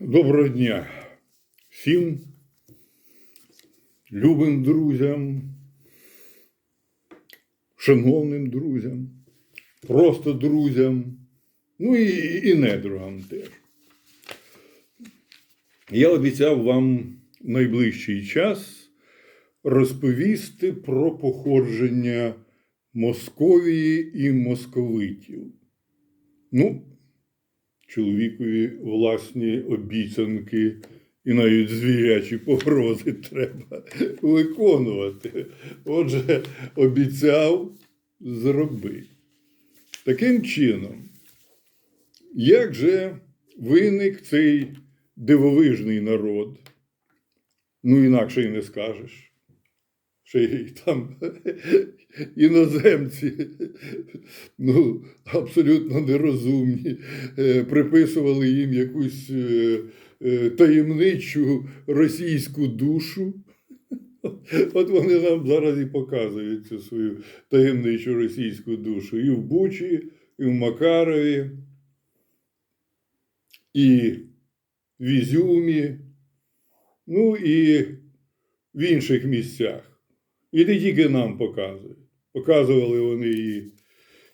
Доброго дня всім любим друзям, шановним друзям, просто друзям, ну і, і недругам теж. Я обіцяв вам в найближчий час розповісти про походження Московії і московитів. Ну, чоловікові власні обіцянки і навіть звірячі погрози треба виконувати. Отже, обіцяв зроби. Таким чином, як же виник цей дивовижний народ? Ну, інакше й не скажеш. Ще й там іноземці, ну, абсолютно нерозумні, е, приписували їм якусь е, е, таємничу російську душу. От вони нам зараз і показують цю свою таємничу російську душу і в Бучі, і в Макарові, і в Ізюмі, ну і в інших місцях. І не тільки нам показують. Показували вони і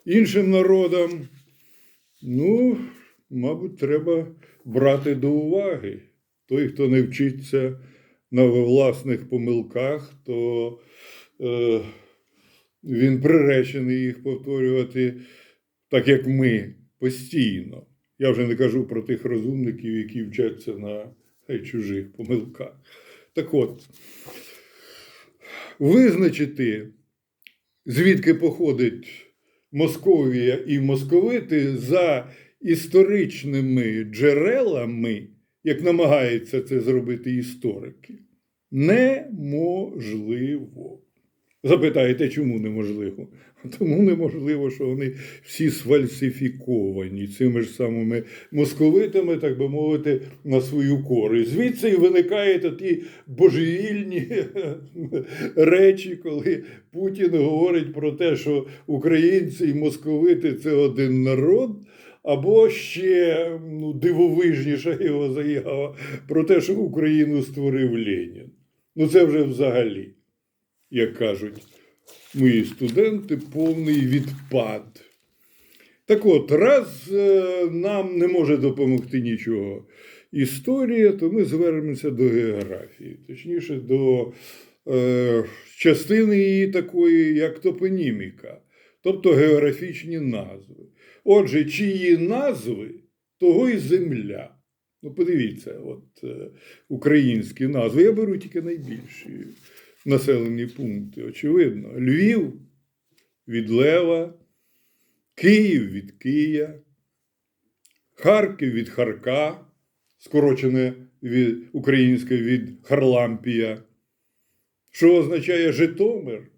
іншим народам. Ну, мабуть, треба брати до уваги. Той, хто не вчиться на власних помилках, то е, він приречений їх повторювати так, як ми постійно. Я вже не кажу про тих розумників, які вчаться на е, чужих помилках. Так от, визначити, звідки походить Московія і московити за історичними джерелами, як намагаються це зробити історики, неможливо. Запитаєте, чому неможливо? Тому неможливо, що вони всі сфальсифіковані цими ж самими московитами, так би мовити, на свою користь. Звідси і виникають ті божевільні речі, коли Путін говорить про те, що українці і московити це один народ. Або ще ну, дивовижніша його заява про те, що Україну створив Ленін. Ну це вже взагалі як кажуть мої студенти, повний відпад. Так от, раз е, нам не може допомогти нічого історія, то ми звернемося до географії, точніше, до е, частини її такої, як топоніміка, тобто географічні назви. Отже, чиї назви, того й земля. Ну, подивіться, от е, українські назви. Я беру тільки найбільші населені пункти. Очевидно, Львів від Лева, Київ від Кия, Харків від Харка, скорочене від українське від Харлампія. Що означає Житомир?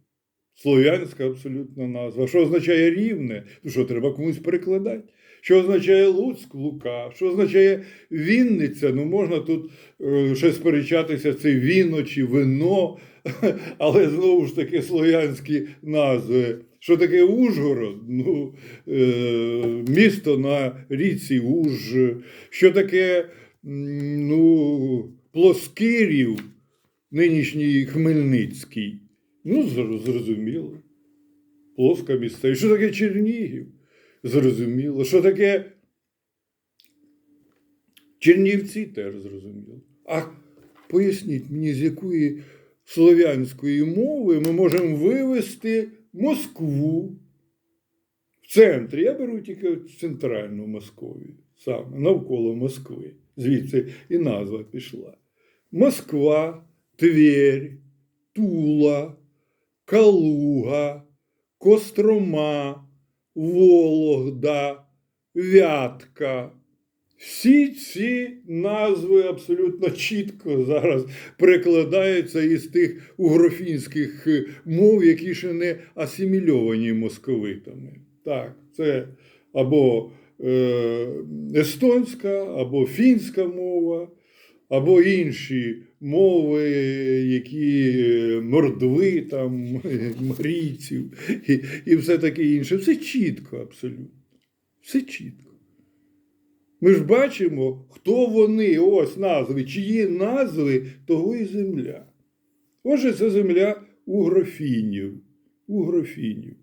Слов'янська абсолютна назва. Що означає рівне? Ну що треба комусь перекладати? Що означає Луцьк, Лука? Що означає Вінниця? Ну можна тут е, ще сперечатися, це віно чи вино, але знову ж таки слов'янські назви. Що таке Ужгород? Ну, е, місто на річці Уж. Що таке ну, Плоскирів, нинішній Хмельницький? Ну, зрозуміло. Плоска місцевість. Що таке Чернігів? Зрозуміло. Що таке Чернівці теж зрозуміло. А поясніть мені, з якої слов'янської мови ми можемо вивести Москву в центрі. Я беру тільки центральну Московію, саме навколо Москви. Звідси і назва пішла. Москва, Тверь, Тула, Калуга, Кострома, Вологда, Вятка. Всі ці назви абсолютно чітко зараз перекладаються із тих угрофінських мов, які ще не асимільовані московитами. Так, це або е, естонська, або фінська мова, або інші мови, які мордви, там, марійців і, і все таке інше. Все чітко абсолютно. Все чітко. Ми ж бачимо, хто вони, ось назви, чиї назви того і земля. Отже, це земля угрофінів. Угрофінів.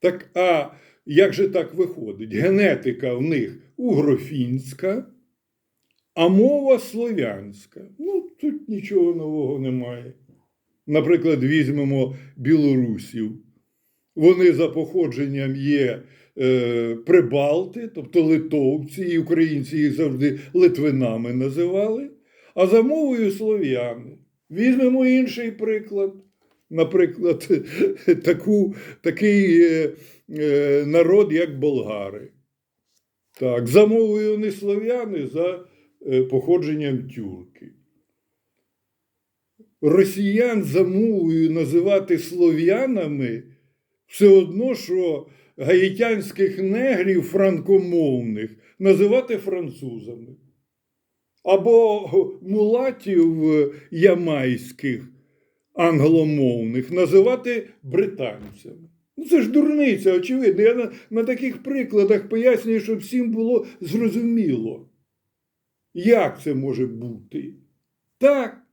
Так, а як же так виходить? Генетика в них угрофінська, а мова слов'янська. Ну, тут нічого нового немає. Наприклад, візьмемо білорусів. Вони за походженням є е, прибалти, тобто литовці, і українці їх завжди литвинами називали, а за мовою слов'яни. Візьмемо інший приклад. Наприклад, таку, такий е, е, народ, як болгари. Так, за мовою вони слов'яни, за е, походженням тюрки. Росіян за мовою називати слов'янами все одно, що гаїтянських негрів франкомовних називати французами. Або мулатів е, ямайських англомовних називати британцями. Ну, це ж дурниця, очевидно. Я на, на таких прикладах пояснюю, щоб всім було зрозуміло, як це може бути. Так,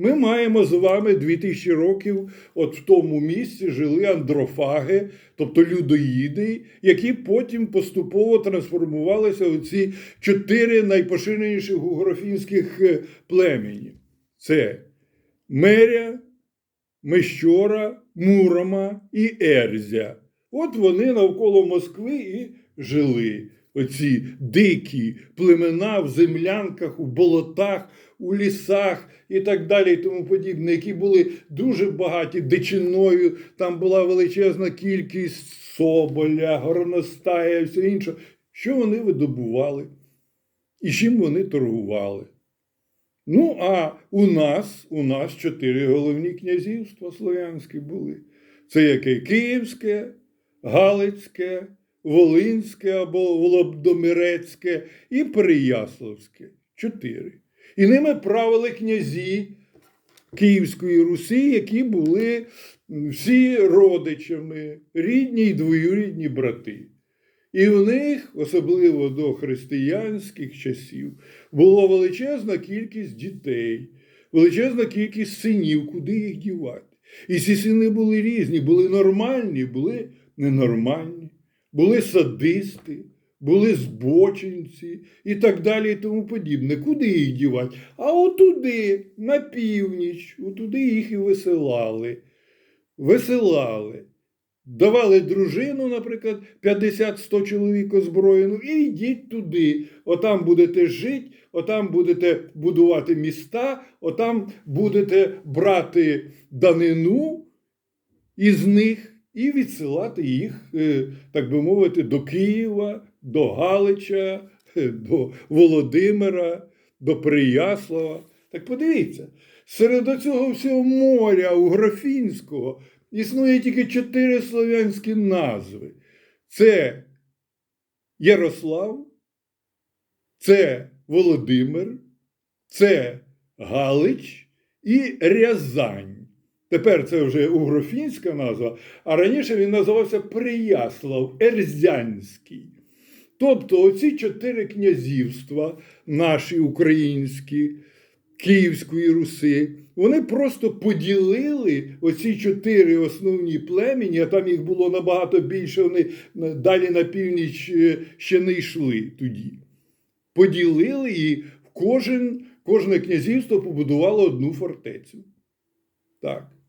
ми маємо з вами 2000 років, от в тому місці жили андрофаги, тобто людоїди, які потім поступово трансформувалися у ці чотири найпоширеніших угрофінських е, племені. Це Меря, Мещора, Мурома і Ерзя. От вони навколо Москви і жили. Оці дикі племена в землянках, у болотах, у лісах і так далі, і тому подібне, які були дуже багаті дичиною. Там була величезна кількість соболя, горностая і все інше. Що вони видобували? І чим вони торгували? Ну, а у нас, у нас чотири головні князівства слов'янські були. Це яке Київське, Галицьке, Волинське або Володомирецьке і Переяславське. Чотири. І ними правили князі Київської Русі, які були всі родичами, рідні й двоюрідні брати. І в них, особливо до християнських часів, була величезна кількість дітей, величезна кількість синів, куди їх дівати. І ці сини були різні, були нормальні, були ненормальні, були садисти, були збочинці і так далі, і тому подібне. Куди їх дівати? А отуди, на північ, отуди їх і висилали. Висилали. Давали дружину, наприклад, 50-100 чоловік озброєну, і йдіть туди. Отам будете жити, отам будете будувати міста, отам будете брати данину із них і відсилати їх, е, так би мовити, до Києва, до Галича, е, до Володимира, до Прияслава. Так подивіться, серед цього всього моря угрофінського існує тільки чотири слов'янські назви. Це Ярослав, це Володимир, це Галич і Рязань. Тепер це вже угрофінська назва, а раніше він називався Прияслав Ерзянський. Тобто оці чотири князівства, наші українські, Київської Руси, вони просто поділили оці чотири основні племені, а там їх було набагато більше, вони далі на північ е, ще не йшли тоді. Поділили і кожен, кожне князівство побудувало одну фортецю. Так.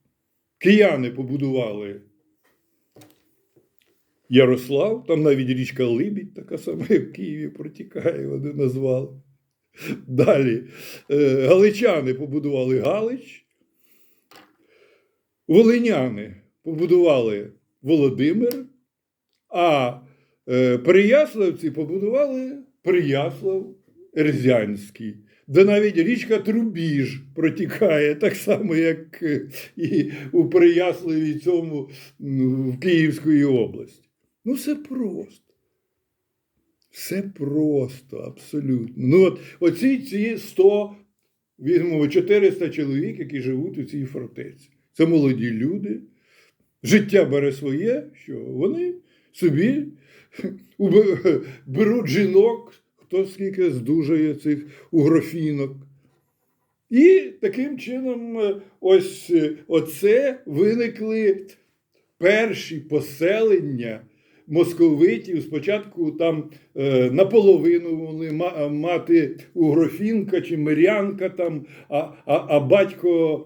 Кияни побудували Ярослав, там навіть річка Либідь, така сама, як в Києві протікає, вони назвали. Далі е, галичани побудували Галич, волиняни побудували Володимир, а е, Переяславці побудували Переяслав Ерзянський, де навіть річка Трубіж протікає, так само, як е, і у Переяславі цьому в Київської області. Ну, все просто. Все просто, абсолютно. Ну, от оці ці 100, візьмемо 400 чоловік, які живуть у цій фортеці. Це молоді люди. Життя бере своє, що вони собі беруть жінок, хто скільки здужує цих угрофінок. І таким чином, е, ось е, оце виникли перші поселення московитів. Спочатку там е, наполовину вони ма- мати угрофінка чи мирянка, там, а, а, а батько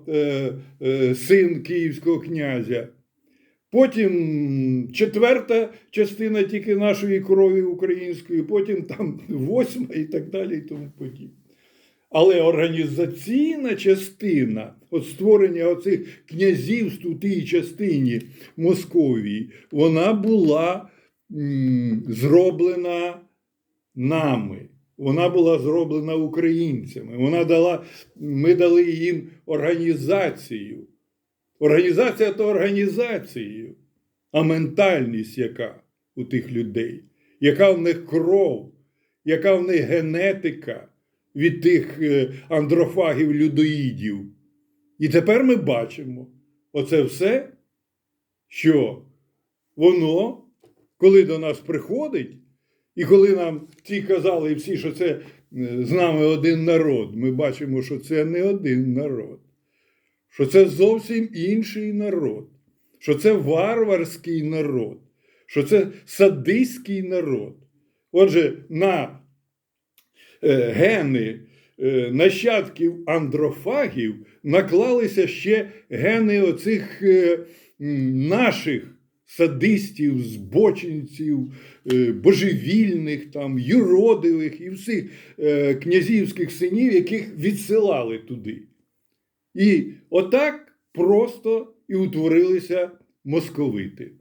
син київського князя. Потім четверта частина тільки нашої крові української, потім там восьма і так далі, і тому подібне. Але організаційна частина, от створення оцих князівств у тій частині Московії, вона була зроблена нами. Вона була зроблена українцями. Вона дала, ми дали їм організацію. Організація то організацією, а ментальність яка у тих людей, яка в них кров, яка в них генетика від тих е, андрофагів людоїдів. І тепер ми бачимо оце все, що воно, коли до нас приходить, і коли нам ті казали всі, що це е, з нами один народ, ми бачимо, що це не один народ, що це зовсім інший народ, що це варварський народ, що це садистський народ. Отже, на е, гени е, нащадків андрофагів наклалися ще гени оцих е, наших садистів, збочинців, божевільних, там, юродивих і всіх князівських синів, яких відсилали туди. І отак просто і утворилися московити.